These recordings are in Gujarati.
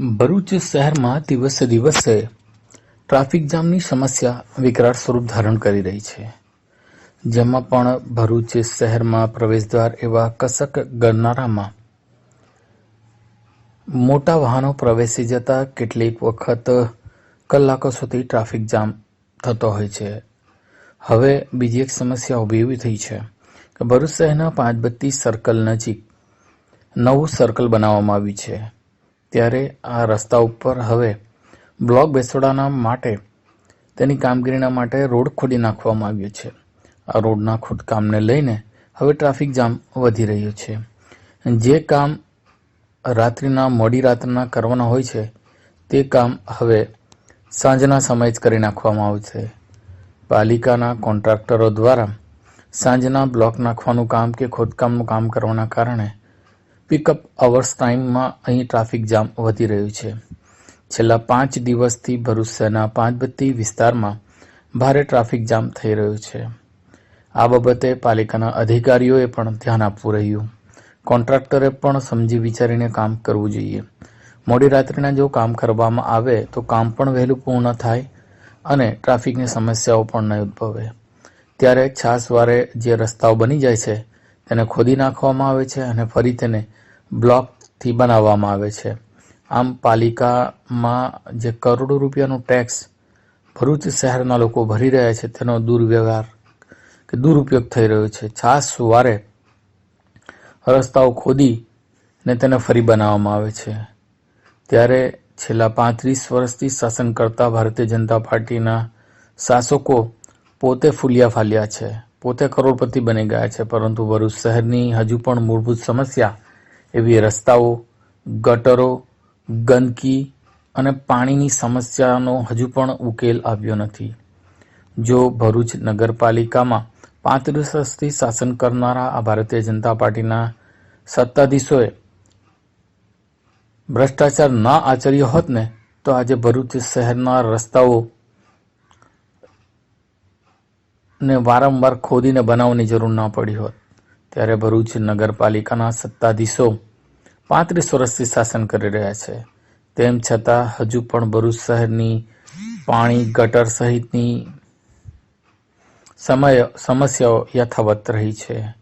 ભરૂચ શહેરમાં દિવસે દિવસે ટ્રાફિક જામની સમસ્યા વિકરાળ સ્વરૂપ ધારણ કરી રહી છે. જેમાં પણ ભરૂચ શહેરમાં પ્રવેશદ્વાર એવા કસક ગરનારામાં મોટા વાહનો પ્રવેશી જતા કેટલીક વખત કલાકો સુધી ટ્રાફિક જામ થતો હોય છે. હવે બીજી એક સમસ્યા ઊભી એવી થઈ છે કે ભરૂચ શહેરના પાંચબત્તી સર્કલ નજીક નવું સર્કલ બનાવવામાં આવ્યું છે. ત્યારે આ રસ્તા ઉપર હવે બ્લોક બેસોડાના માટે તેની કામગીરીના માટે રોડ ખોદી નાખવામાં આવ્યો છે. આ રોડના ખોદકામને લઈને હવે ટ્રાફિક જામ વધી રહ્યો છે. જે કામ રાત્રિના, મોડી રાત્રના કરવાના હોય છે, તે કામ હવે સાંજના સમયે જ કરી નાખવામાં આવશે પાલિકાના કોન્ટ્રાક્ટરો દ્વારા સાંજના બ્લોક નાખવાનું કામ કે ખોદકામનું કામ કરવાના કારણે પિકઅપ અવર્સ ટાઈમમાં અહીં ટ્રાફિક જામ વધી રહ્યું છે. છેલ્લા પાંચ દિવસથી ભરૂચ શહેરના પાંચબત્તી વિસ્તારમાં ભારે ટ્રાફિક જામ થઈ રહ્યું છે. આ બાબતે પાલિકાના અધિકારીઓએ પણ ધ્યાન આપવું રહ્યું. કોન્ટ્રાક્ટરે પણ સમજી વિચારીને કામ કરવું જોઈએ. મોડી રાત્રિના જો કામ કરવામાં આવે તો કામ પણ વહેલું પૂર્ણ થાય અને ટ્રાફિકની સમસ્યાઓ પણ નહીં ઉદ્ભવે. ત્યારે છાસવારે જે રસ્તાઓ બની જાય છે તેને ખોદી નાખવામાં આવે છે અને ફરી તેને બ્લોકથી બનાવવામાં આવે છે. આમ પાલિકામાં જે કરોડો રૂપિયાનું ટેક્સ ભરૂચ શહેરના લોકો ભરી રહ્યા છે, તેનો દુર્વ્યવહાર કે દુરુપયોગ થઈ રહ્યો છે. છાસવારે રસ્તાઓ ખોદી ને તેને ફરી બનાવવામાં આવે છે. ત્યારે છેલ્લા પાંત્રીસ વર્ષથી શાસન કરતા ભારતીય જનતા પાર્ટીના શાસકો પોતે ફૂલ્યા ફાલ્યા છે. પોતે કરોડપતિ બની ગયા છે, પરંતુ ભરૂચ શહેરની હજુ પણ મૂળભૂત સમસ્યા એવી રસ્તાઓ, ગટરો, ગંદકી અને પાણીની સમસ્યાનો હજુ પણ ઉકેલ આવ્યો નથી. જો ભરૂચ નગરપાલિકામાં પાંત્રીસ વર્ષથી શાસન કરનારા આ ભારતીય જનતા પાર્ટીના સત્તાધીશોએ ભ્રષ્ટાચાર ના આચર્યો હોત ને, તો આજે ભરૂચ શહેરના રસ્તાઓ ને વારંવાર ખોદીને બનાવવાની જરૂર ના પડી હોત. ત્યારે ભરૂચ નગરપાલિકાના સત્તાધીશો પાંત્રીસ વર્ષથી શાસન કરી રહ્યા છે. તેમ છતાં હજુ પણ ભરૂચ શહેરની પાણી ગટર સહિતની સમય, સમસ્યાઓ યથાવત રહી છે.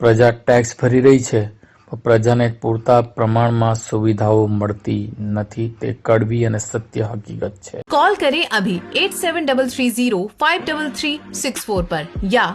પ્રજા ટેક્સ ભરી રહી છે પ્રજાને પૂરતા પ્રમાણમાં સુવિધાઓ મળતી નથી. તે કડવી અને સત્ય હકીકત છે. કોલ કરે અભી eight seven double three zero five double three six four પર. યા